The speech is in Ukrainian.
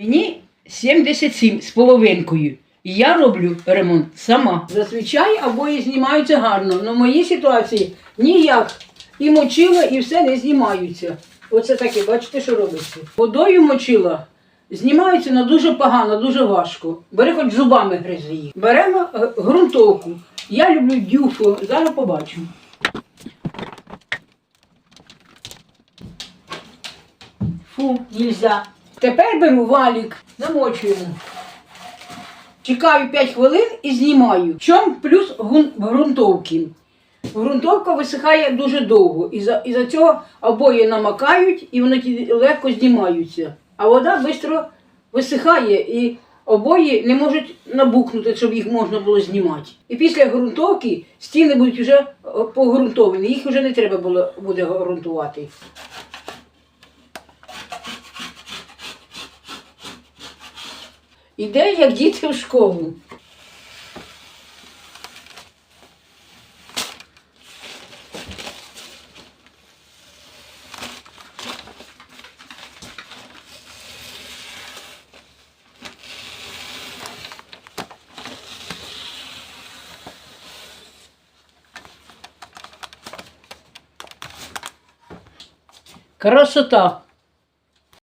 Мені 77 з половинкою. І я роблю ремонт сама. Зазвичай обої знімаються гарно, але в моїй ситуації ніяк. І мочила, і все не знімаються. Оце таке, бачите, що робиться. Водою мочила, знімаються на дуже погано, дуже важко. Бери хоч зубами гризи їх. Беремо е, ґрунтовку. Я люблю дюфо, зараз побачимо. Фу, нельзя. Тепер беру валік, намочуємо. Чекаю 5 хвилин і знімаю. В чому плюс ґрунтовки? Грунтовка висихає дуже довго. І за, і за цього обоє намакають і вони легко знімаються. А вода швидко висихає і обої не можуть набухнути, щоб їх можна було знімати. І після ґрунтовки стіни будуть вже е, погрунтовані, їх вже не треба було буде ґрунтувати. Іде як діти в школу. Красота.